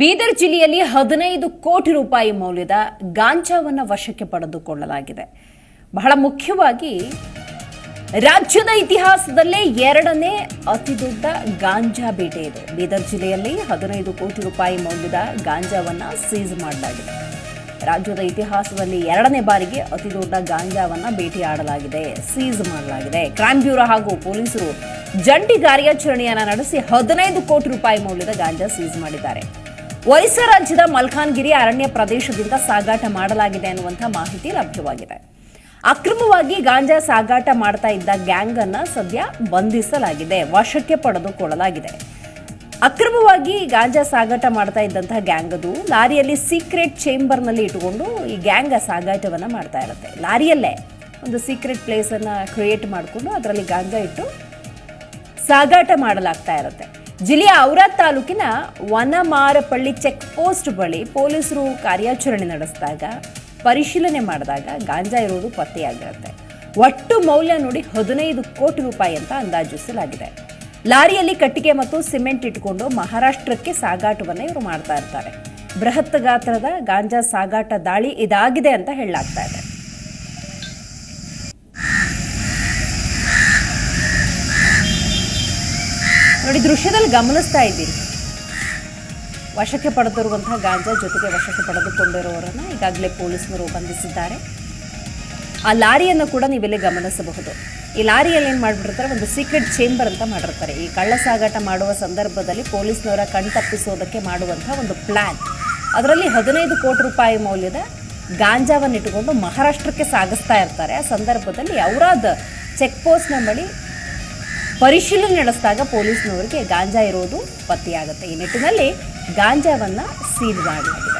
ಬೀದರ್ ಜಿಲ್ಲೆಯಲ್ಲಿ ಹದಿನೈದು ಕೋಟಿ ರೂಪಾಯಿ ಮೌಲ್ಯದ ಗಾಂಜಾವನ್ನು ವಶಕ್ಕೆ ಪಡೆದುಕೊಳ್ಳಲಾಗಿದೆ. ಬಹಳ ಮುಖ್ಯವಾಗಿ ರಾಜ್ಯದ ಇತಿಹಾಸದಲ್ಲೇ ಎರಡನೇ ಅತಿ ದೊಡ್ಡ ಗಾಂಜಾ ಬೇಟೆ ಇದೆ. ಬೀದರ್ ಜಿಲ್ಲೆಯಲ್ಲಿ ಹದಿನೈದು ಕೋಟಿ ರೂಪಾಯಿ ಮೌಲ್ಯದ ಗಾಂಜಾವನ್ನ ಸೀಸ್ ಮಾಡಲಾಗಿದೆ. ರಾಜ್ಯದ ಇತಿಹಾಸದಲ್ಲಿ ಎರಡನೇ ಬಾರಿಗೆ ಅತಿದೊಡ್ಡ ಗಾಂಜಾವನ್ನ ಭೇಟಿಯಾಡಲಾಗಿದೆ ಸೀಸ್ ಮಾಡಲಾಗಿದೆ. ಕ್ರೈಮ್ ಬ್ಯೂರೋ ಹಾಗೂ ಪೊಲೀಸರು ಜಂಟಿ ಕಾರ್ಯಾಚರಣೆಯನ್ನು ನಡೆಸಿ ಹದಿನೈದು ಕೋಟಿ ರೂಪಾಯಿ ಮೌಲ್ಯದ ಗಾಂಜಾ ಸೀಸ್ ಮಾಡಿದ್ದಾರೆ. ಒರಿಸ್ಸಾ ರಾಜ್ಯದ ಮಲ್ಕಾನ್ಗಿರಿ ಅರಣ್ಯ ಪ್ರದೇಶದಿಂದ ಸಾಗಾಟ ಮಾಡಲಾಗಿದೆ ಅನ್ನುವಂಥ ಮಾಹಿತಿ ಲಭ್ಯವಾಗಿದೆ. ಅಕ್ರಮವಾಗಿ ಗಾಂಜಾ ಸಾಗಾಟ ಮಾಡ್ತಾ ಇದ್ದ ಗ್ಯಾಂಗ್ ಅನ್ನ ಸದ್ಯ ಬಂಧಿಸಲಾಗಿದೆ. ವಶಕ್ಕೆ ಪಡೆದುಕೊಳ್ಳಲಾಗಿದೆ. ಅಕ್ರಮವಾಗಿ ಗಾಂಜಾ ಸಾಗಾಟ ಮಾಡ್ತಾ ಇದ್ದಂತಹ ಗ್ಯಾಂಗ್ ಅದು ಲಾರಿಯಲ್ಲಿ ಸೀಕ್ರೆಟ್ ಚೇಂಬರ್ನಲ್ಲಿ ಇಟ್ಟುಕೊಂಡು ಈ ಗ್ಯಾಂಗ್ ಸಾಗಾಟವನ್ನ ಮಾಡ್ತಾ ಇರುತ್ತೆ. ಲಾರಿಯಲ್ಲೇ ಒಂದು ಸೀಕ್ರೆಟ್ ಪ್ಲೇಸನ್ನು ಕ್ರಿಯೇಟ್ ಮಾಡಿಕೊಂಡು ಅದರಲ್ಲಿ ಗಾಂಜಾ ಇಟ್ಟು ಸಾಗಾಟ ಮಾಡಲಾಗ್ತಾ ಇರುತ್ತೆ. ಜಿಲ್ಲೆಯ ಔರಾದ್ ತಾಲೂಕಿನ ವನಮಾರಪಳ್ಳಿ ಚೆಕ್ ಪೋಸ್ಟ್ ಬಳಿ ಪೊಲೀಸರು ಕಾರ್ಯಾಚರಣೆ ನಡೆಸಿದಾಗ, ಪರಿಶೀಲನೆ ಮಾಡಿದಾಗ ಗಾಂಜಾ ಇರೋದು ಪತ್ತೆಯಾಗಿರುತ್ತೆ. ಒಟ್ಟು ಮೌಲ್ಯ ನೋಡಿ ಹದಿನೈದು ಕೋಟಿ ರೂಪಾಯಿ ಅಂತ ಅಂದಾಜಿಸಲಾಗಿದೆ ಲಾರಿಯಲ್ಲಿ ಕಟ್ಟಿಗೆ ಮತ್ತು ಸಿಮೆಂಟ್ ಇಟ್ಕೊಂಡು ಮಹಾರಾಷ್ಟ್ರಕ್ಕೆ ಸಾಗಾಟವನ್ನು ಇವರು ಮಾಡ್ತಾ ಇರ್ತಾರೆ. ಬೃಹತ್ ಗಾತ್ರದ ಗಾಂಜಾ ಸಾಗಾಟ ದಾಳಿ ಇದಾಗಿದೆ ಅಂತ ಹೇಳಲಾಗ್ತಾ ಇದೆ. ನೋಡಿ, ದೃಶ್ಯದಲ್ಲಿ ಗಮನಿಸ್ತಾ ಇದ್ದೀರಿ. ವಶಕ್ಕೆ ಪಡೆದಿರುವಂತಹ ಗಾಂಜಾ ಜೊತೆಗೆ ವಶಕ್ಕೆ ಪಡೆದುಕೊಂಡಿರುವವರನ್ನ ಈಗಾಗಲೇ ಪೊಲೀಸರು ಬಂಧಿಸಿದ್ದಾರೆ. ಆ ಲಾರಿಯನ್ನು ಕೂಡ ನೀವಿಲ್ಲಿ ಗಮನಿಸಬಹುದು. ಈ ಲಾರಿಯಲ್ಲಿ ಏನು ಮಾಡಿಬಿಡ್ತಾರೆ ಒಂದು ಸೀಕ್ರೆಟ್ ಚೇಂಬರ್ ಅಂತ ಮಾಡಿರ್ತಾರೆ. ಈ ಕಳ್ಳ ಸಾಗಾಟ ಮಾಡುವ ಸಂದರ್ಭದಲ್ಲಿ ಪೊಲೀಸ್ನವರ ಕಣ್ತಪ್ಪಿಸೋದಕ್ಕೆ ಮಾಡುವಂಥ ಒಂದು ಪ್ಲ್ಯಾನ್ ಅದರಲ್ಲಿ ಹದಿನೈದು ಕೋಟಿ ರೂಪಾಯಿ ಮೌಲ್ಯದ ಗಾಂಜಾವನ್ನು ಇಟ್ಟುಕೊಂಡು ಮಹಾರಾಷ್ಟ್ರಕ್ಕೆ ಸಾಗಿಸ್ತಾ ಇರ್ತಾರೆ. ಆ ಸಂದರ್ಭದಲ್ಲಿ ಅವರಾದ ಚೆಕ್ ಪೋಸ್ಟ್ನ ಬಳಿ ಪರಿಶೀಲನೆ ನಡೆಸಿದಾಗ ಪೊಲೀಸ್ನವರಿಗೆ ಗಾಂಜಾ ಇರೋದು ಪತ್ತೆಯಾಗುತ್ತೆ. ಈ ನಿಟ್ಟಿನಲ್ಲಿ ಗಾಂಜಾವನ್ನು ಸೀಲ್ ಮಾಡಲಾಗಿದೆ